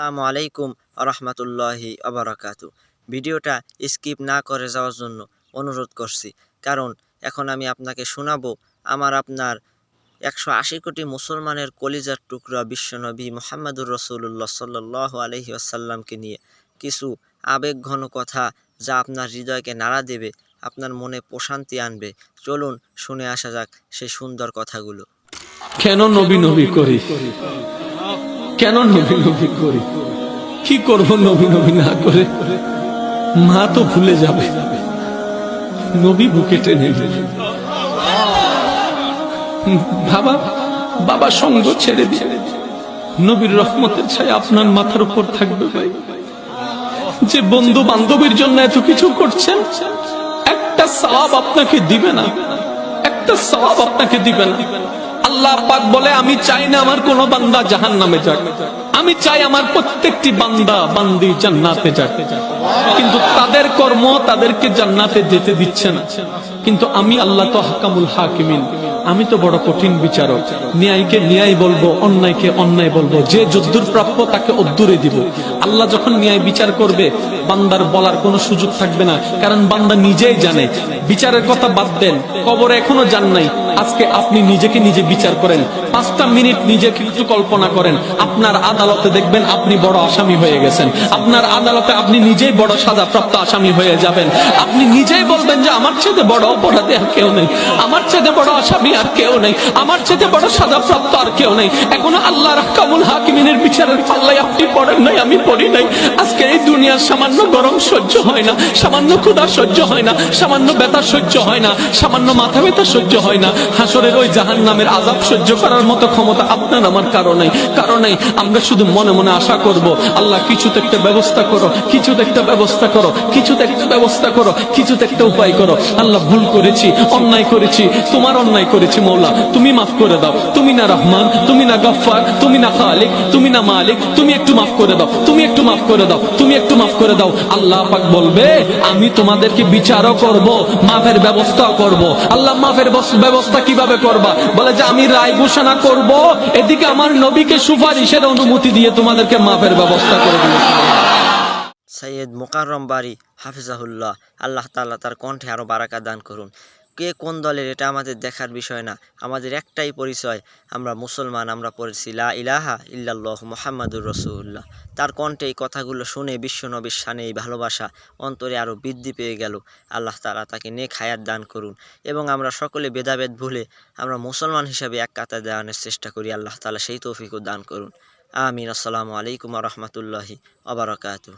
আসসালামু আলাইকুম রহমতুল্লাহি আবরাকাতু। ভিডিওটা স্কিপ না করে যাওয়ার জন্য অনুরোধ করছি, কারণ এখন আমি আপনাকে শোনাবো আমার আপনার একশো আশি কোটি মুসলমানের কলিজার টুকরা বিশ্বনবী মোহাম্মদুর রসুল্লাহ সাল্লাহ আলহি আসাল্লামকে নিয়ে। কিছু আবেগঘন কথা যা আপনার হৃদয়কে নাড়া দেবে, আপনার মনে প্রশান্তি আনবে। চলুন শুনে আসা যাক সেই সুন্দর কথাগুলো। কেন নবী নবী করি? কেন নবী নবী করি? কি করব নবী নবী না করে? মা তো ভুলে যাবে। নবী বুকে টেনে বাবা বাবা সঙ্গ ছেড়ে দিয়ে। নবীর রহমতের ছায় আপনার মাথার উপর থাকবে ভাই। যে বন্ধু বান্ধবীর জন্য এত কিছু করছেন, একটা সওয়াব আপনাকে দিবে না। একটা সওয়াব আপনাকে দিবে না। আল্লাহ পাক বলে, আমি চাই না আমার কোন বান্দা জাহান নামে যাক। আমি চাই আমার প্রত্যেকটি বান্দা বান্দি জান্নাতে যাক। কিন্তু তাদের কর্ম তাদেরকে জান্নাতে যেতে দিচ্ছে না। কিন্তু আমি আল্লাহ তো হাকামুল হাকিমিন। আমি তো বড় কঠিন বিচারক। ন্যায়কে ন্যায় বলব, অন্যায়কে অন্যায় বলব। যে যদ্দুর প্রাপ্য তাকে অদ্দুরে দিব। আল্লাহ যখন ন্যায় বিচার করবে, বান্দার বলার কোনো সুযোগ থাকবে না। কারণ বান্দা নিজেই জানে। বিচারের কথা বাদ দেন। কবরে এখনও যান নাই। আজকে আপনি নিজেকে নিজে বিচার করেন। পাঁচটা মিনিট নিজেকে একটু কল্পনা করেন। আপনার আদালতে দেখবেন আপনি বড় আসামি হয়ে গেছেন। আপনার আদালতে আপনি নিজেই বড় সাজাপ্রাপ্ত আসামি হয়ে যাবেন। আপনি নিজেই বলবেন যে আমার চেয়ে বড় অপরাধী আর কেউ নেই। আমার চেয়ে বড় আসামি আর কেউ নেই। আমার চেয়ে বড় সাজাপ্রাপ্ত আর কেউ নেই। এখনও আল্লাহ রাকামুল হাকিমিনের বিচারের পাল্লাই আপনি পড়েন নাই, আমি পড়ি নাই। আজকে এই দুনিয়ার সামান্য গরম সহ্য হয় না, সামান্য ক্ষুধা সহ্য হয় না, সামান্য ব্যথা সহ্য হয় না, সামান্য মাথা ব্যথা সহ্য হয় না। হাসরের ওই জাহান নামের আজাব সহ্য করার মতো ক্ষমতা আপনার আমার কারণে কারণে। আমরা শুধু মনে মনে আশা করব, আল্লাহ কিছুতে একটা ব্যবস্থা করো, কিছুতে একটা ব্যবস্থা করো, কিছুতে একটা ব্যবস্থা করো, কিছুতে একটা উপায় করো। আল্লাহ ভুল করেছি, অন্যায় করেছি, তোমার অন্যায় করেছি মৌলা, তুমি মাফ করে দাও। তুমি না রহমান, তুমি না গফফার, তুমি না খালিক, তুমি না মালিক, তুমি একটু মাফ করে দাও। তুমি একটু মাফ করে দাও, তুমি একটু মাফ করে দাও। আল্লাহ পাক বলবে, আমি তোমাদেরকে বিচারও করব, মাফের ব্যবস্থাও করব। আল্লাহ মাফের ব্যবস্থা কীভাবে করবা? বলে যে, আমি রায় ঘোষণা করব, এদিকে আমার নবীকে সুপারিশের অনুমতি দিয়ে তোমাদেরকে মাফের ব্যবস্থা করে দিয়েছি। সৈয়দ মোকাররম বাড়ি হাফিজাহুল্লাহ। আল্লাহ তাআলা তার কণ্ঠে আরও বারাকা দান করুন। কে কোন দলের এটা আমাদের দেখার বিষয় না, আমাদের একটাই পরিচয়, আমরা মুসলমান, আমরা পড়েছি লা ইলাহা ইল্লাল্লাহ মোহাম্মদুর রসুল্লাহ তার কণ্ঠে এই কথাগুলো শুনে বিশ্বনবীর শানে এই ভালোবাসা অন্তরে আরও বৃদ্ধি পেয়ে গেল। আল্লাহ তালা তাকে নেক হায়াত দান করুন। এবং আমরা সকলে ভেদাভেদ ভুলে আমরা মুসলমান হিসাবে এক কাতা দেওয়ানোর চেষ্টা করি। আল্লাহ তালা সেই তৌফিকও দান করুন। আমিন। আসসালামু আলাইকুম রহমতুল্লাহি আবরকাতু